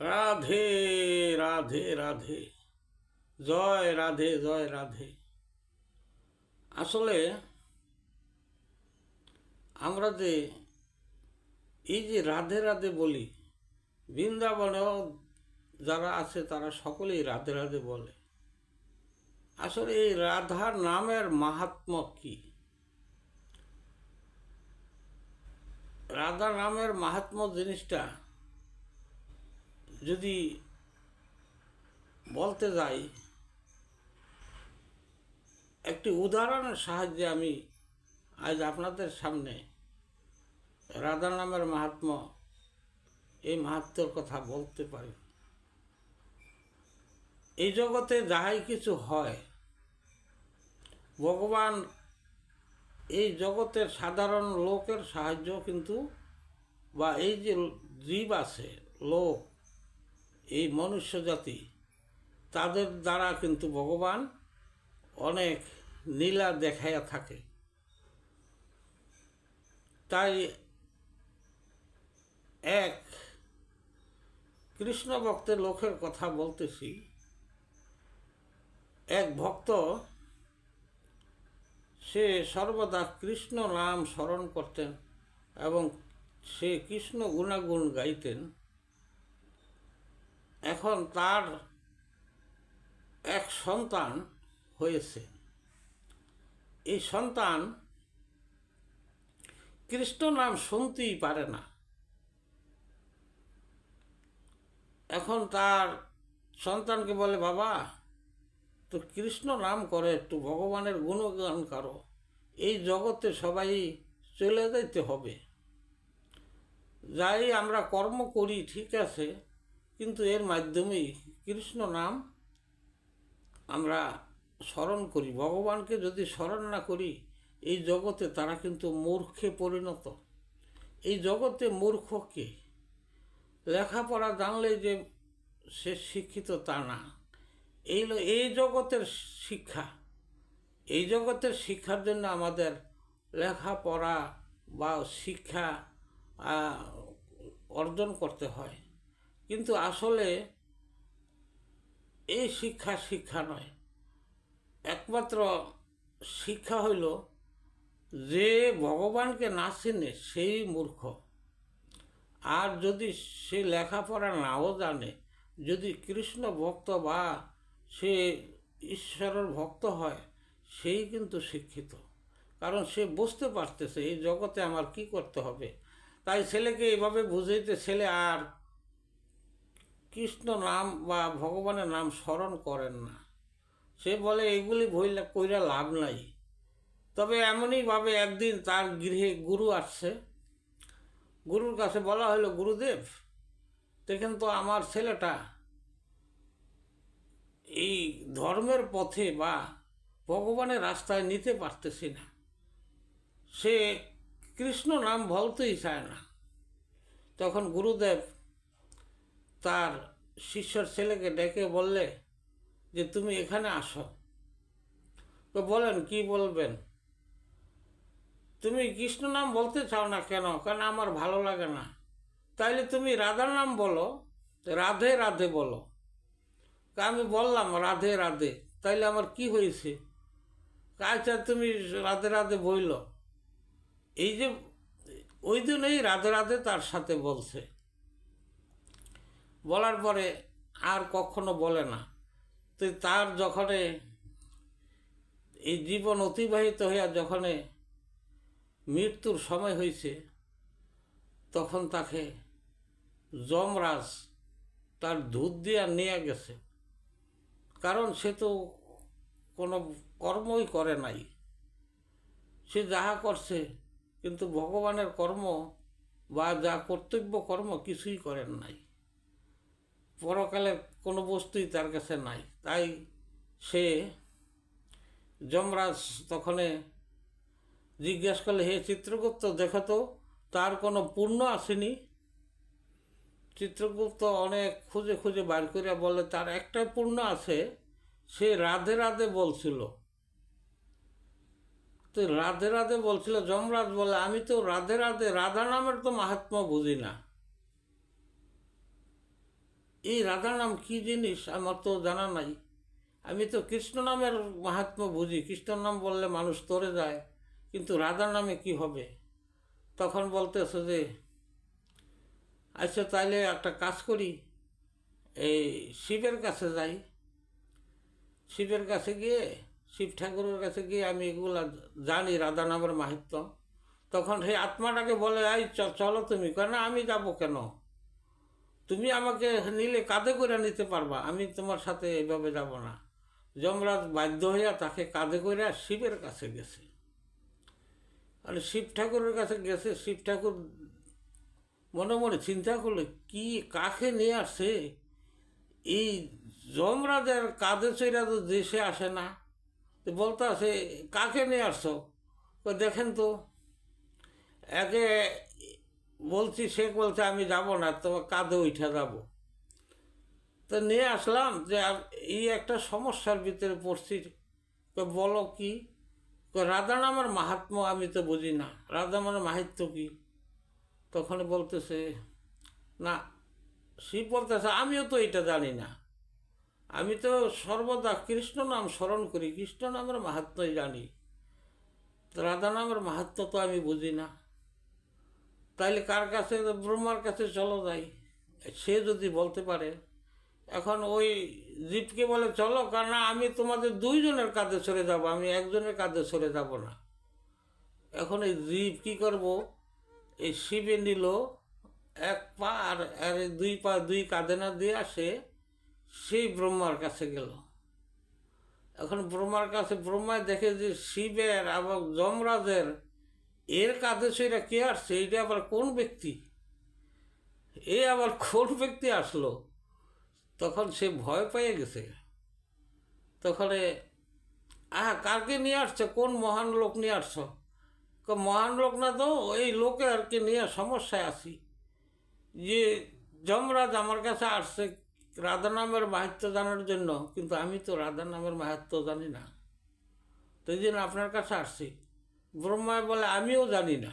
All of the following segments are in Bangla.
রাধে রাধে রাধে জয় রাধে জয় রাধে আসলে, আমরা যে এই যে রাধে রাধে বলি, বৃন্দাবনেও যারা আছে, তারা সকলেই রাধে রাধে বলে। আসলে এই রাধার নামের মাহাত্ম কি? রাধা নামের মাহাত্ম জিনিসটা যদি বলতে যাই, একটি উদাহরণের সাহায্যে আমি আজ আপনাদের সামনে রাধা নামের মাহাত্ম এই মাহাত্মর কথা বলতে পারি। এই জগতে যাহাই কিছু হয়, ভগবান এই জগতের সাধারণ লোকের সাহায্য কিন্তু বা এই যে জীব আছে, লোক এই মনুষ্য জাতি, তাদের দ্বারা কিন্তু ভগবান অনেক নীলা দেখাইয়া থাকে। তাই এক কৃষ্ণ ভক্তের লোকের কথা বলতেছি। এক ভক্ত, সে সর্বদা কৃষ্ণ নাম স্মরণ করতেন এবং সে কৃষ্ণ গুণাগুণ গাইতেন। এখন তার এক সন্তান হয়েছে। এই সন্তান কৃষ্ণ নাম শুনতেই পারে না। এখন তার সন্তানকে বলে, বাবা, তো কৃষ্ণ নাম করে, একটু ভগবানের গুণগান করো। এই জগতে সবাই চলে যাইতে হবে। যাই আমরা কর্ম করি, ঠিক আছে কিন্তু এর মাধ্যমেই কৃষ্ণ নাম আমরা স্মরণ করি। ভগবানকে যদি স্মরণ না করি, এই জগতে তারা কিন্তু মূর্খে পরিণত। এই জগতে মূর্খ কে লেখাপড়া জানলে যে সে শিক্ষিত তা না। এই এই জগতের শিক্ষা, এই জগতের শিক্ষার জন্য আমাদের লেখাপড়া বা শিক্ষা অর্জন করতে হয়। কিন্তু আসলে এই শিক্ষা শিক্ষা নয়। একমাত্র শিক্ষা হইল যে ভগবানকে না চিনে সেই মূর্খ। আর যদি সে লেখাপড়া নাও জানে, যদি কৃষ্ণ ভক্ত বা সে ঈশ্বরের ভক্ত হয়, সেই কিন্তু শিক্ষিত। কারণ সে বুঝতে পারতেছে, এই জগতে আমার কি করতে হবে? তাই ছেলেকে এইভাবে বুঝাইতে ছেলে আর কৃষ্ণ নাম বা ভগবানের নাম স্মরণ করেন না। সে বলে, এগুলি বইলা কইরা লাভ নাই। তবে এমনইভাবে একদিন তার গৃহে গুরু আসছে। গুরুর কাছে বলা হলো গুরুদেব, দেখেন তো আমার ছেলেটা এই ধর্মের পথে বা ভগবানের রাস্তায় নিতে পারতেছি না। সে কৃষ্ণ নাম বলতেই চায় না। তখন গুরুদেব তার শিষ্যর ছেলেকে ডেকে বললে যে, তুমি এখানে আসো। তো বলেন, কি বলবেন? তুমি কৃষ্ণ নাম বলতে চাও না কেন? কেন আমার ভালো লাগে না? তাইলে তুমি রাধার নাম বলো। রাধে রাধে বলো। আমি বললাম, রাধে রাধে। তাইলে আমার কি হয়েছে? আচ্ছা তুমি রাধে রাধে বইল। এই যে, ওই দিনেই রাধে রাধে তার সাথে বলছে। বলার পরে আর কখনো বলে না। তো তার যখনে এই জীবন অতিবাহিত হইয়া যখনে মৃত্যুর সময় হয়েছে তখন তাকে যমরাজ তার দুধ দিয়া নিয়ে গেছে। কারণ সে তো কোনো কর্মই করে নাই। সে যাহা করছে, কিন্তু ভগবানের কর্ম বা যা কর্তব্য কর্ম কিছুই করেন নাই। পরকালে কোনো বস্তুই তার কাছে নাই। তাই সে যমরাজ তখনে জিজ্ঞাসা করলে, হে চিত্রগুপ্ত, দেখো তো, তার কোনো পুণ্য আসেনি? চিত্রগুপ্ত অনেক খুঁজে খুঁজে বার করে বলে তার একটাই পূর্ণ আছে। সে রাধে রাধে বলছিল। তো রাধে রাধে বলছিল, যমরাজ বলে, আমি তো রাধে রাধে, রাধা নামের তো মাহাত্ম্য বুঝি না। এই রাধা নাম কী জিনিস? আমার তো জানা নাই। আমি তো কৃষ্ণ নামের মাহাত্ম্য বুঝি। কৃষ্ণ নাম বললে মানুষ তরে যায়, কিন্তু রাধা নামে কি হবে? তখন বলতেছে যে আচ্ছা তাইলে একটা কাজ করি। এই শিবের কাছে যাই। শিবের কাছে গিয়ে, শিব ঠাকুরের কাছে গিয়ে আমি এগুলা জানি রাধা নামের মাহাত্ম। তখন সেই আত্মাটাকে বলে আই চলো তুমি। কেন আমি যাব কেন? তুমি আমাকে নিলে কাঁধে করে নিতে পারবা, আমি তোমার সাথে এভাবে যাব না। যমরাজ বাধ্য হইয়া তাকে কাঁধে করে শিবের কাছে গেছে। আর শিব ঠাকুরের কাছে গেছে, শিব ঠাকুর মনে মনে চিন্তা করলে, কি কাকে নিয়ে আসছে এই যমরাজের কাঁধে চইরা তো দেশে আসে না। বলতে আসে কাকে নিয়ে আসছো? দেখেন তো, একে বলছি, সে বলছে, আমি যাব না, তোমার কাঁধে উঠে যাব। তো নিয়ে আসলাম যে এই একটা সমস্যার ভিতরে পড়ছি। বলো কি? রাধা নামের মাহাত্ম আমি তো বুঝি না। রাধা নামের মাহাত্ম কি? তখন বলতেছে, না, শিব বলতেছে, আমিও তো এটা জানি না। আমি তো সর্বদা কৃষ্ণ নাম স্মরণ করি, কৃষ্ণ নামের মাহাত্মই জানি। রাধা নামের মাহাত্ম তো আমি বুঝি না। তাইলে কার কাছে, ব্রহ্মার কাছে চলো যাই। সে যদি বলতে পারে, এখন ওই জীবকে বলে, চলো, কারণ আমি তোমাদের দুইজনের কাঁধে সরে যাব, আমি একজনের কাঁধে সরে যাব না। এখন এই জীব কী করব? এই শিবে নিল, এক পা আর আর দুই পা দুই কাঁধে না দিয়ে আসে সেই ব্রহ্মার কাছে গেল। এখন ব্রহ্মার কাছে ব্রহ্মায় দেখে যে শিবের এবং যমরাজের এর কাঁধে সেটা কে আসছে এইটা আবার কোন ব্যক্তি? এ আবার কোন ব্যক্তি আসলো? তখন সে ভয় পেয়ে গেছে। তখন আহ কাকে নিয়ে আসছে? কোন মহান লোক নিয়ে আসছো? মহান লোক না তো, এই লোকে আর কি নিয়ে সমস্যায় আছি। যে যমরাজ আমার কাছে আসছে রাধা নামের মাহাত্ম জানার জন্য, কিন্তু আমি তো রাধা নামের মাহাত্ম জানি না। তো এই জন্য আপনার কাছে আসছি। ব্রহ্মায় বলে, আমিও জানি না।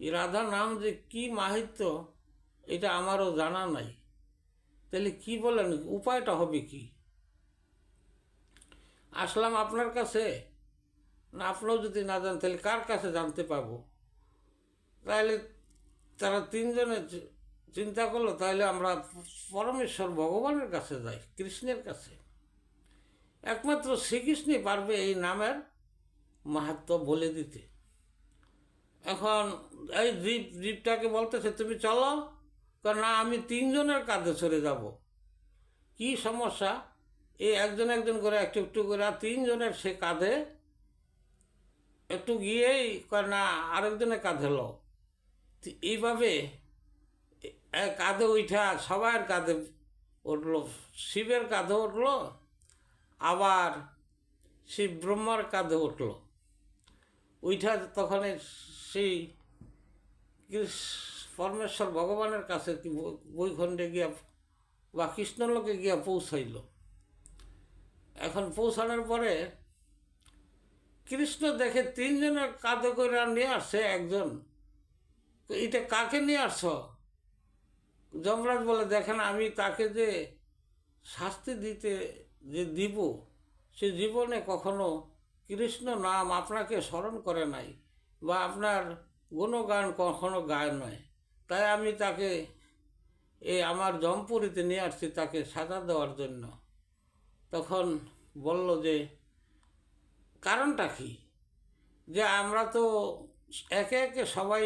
এই রাধা নাম যে কি মাহাত্ম এটা আমারও জানা নাই। তাহলে কি বলেন, উপায়টা হবে কি? আসলাম আপনার কাছে? না, আপনিও যদি না জান তাহলে কার কাছে জানতে পাবো? তাহলে তারা তিনজনে চিন্তা করল, তাহলে আমরা পরমেশ্বর ভগবানের কাছে যাই, কৃষ্ণের কাছে। একমাত্র শ্রীকৃষ্ণই পারবে এই নামের মাহাত্ম বলে দিতে। এখন এই দ্বীপ দ্বীপটাকে বলতেছে তুমি চলো কয়, না আমি তিনজনের কাঁধে সরে যাব। কি সমস্যা? এই একজন একজন করে একটু একটু করে তিনজনের সে কাঁধে একটু গিয়েই না আরেকজনের কাঁধে লো এইভাবে কাঁধে উঠা সবার কাঁধে উঠল শিবের কাঁধে উঠল আবার শিব ব্রহ্মার কাঁধে উঠল। উঠা তখন সেই পরমেশ্বর ভগবানের কাছে কি বৈ- বৈকুণ্ঠে গিয়া বা কৃষ্ণলোকে গিয়া পৌঁছাইল। এখন পৌঁছানোর পরে কৃষ্ণ দেখে তিনজনের কাঁধে করে নিয়ে আসছে একজন। এটা কাকে নিয়ে আসছ? যমরাজ বলে, দেখেন, আমি তাকে যে শাস্তি দিতে, যে দিব, সে জীবনে কখনো কৃষ্ণ নাম আপনাকে স্মরণ করে নাই বা আপনার গুণগান কখনো গায় নয় তাই আমি তাকে এই আমার জমপুরিতে নিয়ে আসছি তাকে সাজা দেওয়ার জন্য। তখন বলল যে, কারণটা কি? যে আমরা তো একে একে সবাই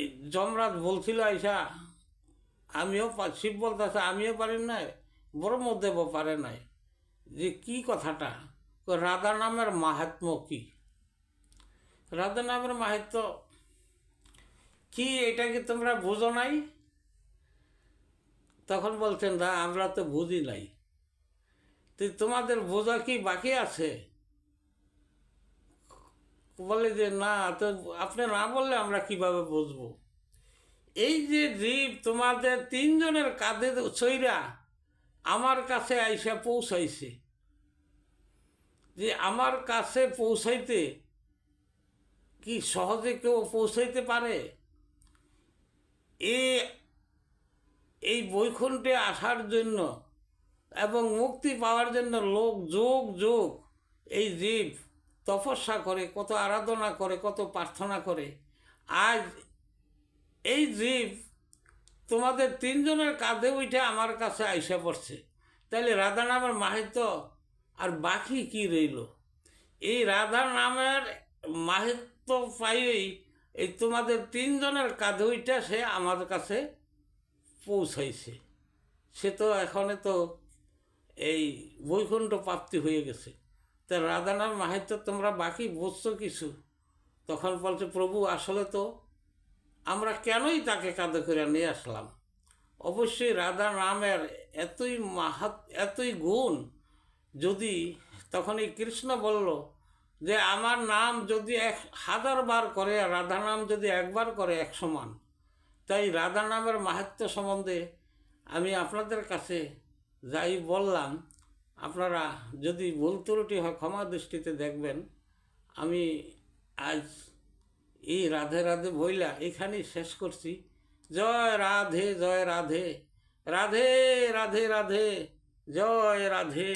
এই যমরাজ বলছিল আইসা আমিও শিব বলতেছে, আমিও পারি নাই, ব্রহ্মদেবও পারে নাই। যে কি কথাটা? কই, রাধা নামের মাহাত্ম কি রাধা নামের মাহাত্ম কি এটা কি তোমরা বুঝো নাই তখন বলছেন দা আমরা তো বুঝি নাই তো তোমাদের বোঝা কি বাকি আছে বলে যে না তো আপনি না বললে আমরা কীভাবে বুঝব এই যে জীব তোমাদের তিনজনের কাঁধে ছইরা আমার কাছে আইসা পৌঁছাইছে। যে আমার কাছে পৌঁছাইতে কি সহজে কেউ পৌঁছাইতে পারে? এ, এই বৈকুণ্ঠে আসার জন্য এবং মুক্তি পাওয়ার জন্য লোক যোগ যোগ, এই জীব তপস্যা করে, কত আরাধনা করে, কত প্রার্থনা করে। আজ এই জীব তোমাদের তিনজনের কাঁধে উঠে আমার কাছে আইসা পড়ছে। তাহলে রাধা নামের মাহিত্য আর বাকি কি রইল? এই রাধা নামের মাহিত্য পাইয়েই এই তোমাদের তিনজনের কাঁধে উঠে সে আমার কাছে পৌঁছাইছে। সে তো এখনে তো এই বৈকুণ্ঠ প্রাপ্তি হয়ে গেছে। তা রাধানার মাহিত্য তোমরা বাকি বুঝছ কিছু? তখন বলছে, প্রভু, আসলে তো আমরা কেনই তাকে কাঁধে করে নিয়ে আসলাম? অবশ্যই রাধা নামের এতই মাহাত, এতই গুণ যদি তখন এই কৃষ্ণ বলল যে আমার নাম যদি এক হাজার বার করে আর রাধা নাম যদি একবার করে এক সমান, তাই রাধা নামের মাহাত্ম্য সম্বন্ধে আমি আপনাদের কাছে যাই বললাম, আপনারা যদি ভুল ত্রুটি হয় ক্ষমা দৃষ্টিতে দেখবেন, আমি আজ এই রাধে রাধে বইলা এখানেই শেষ করছি। জয় রাধে জয় রাধে রাধে রাধে রাধে, জয় রাধে।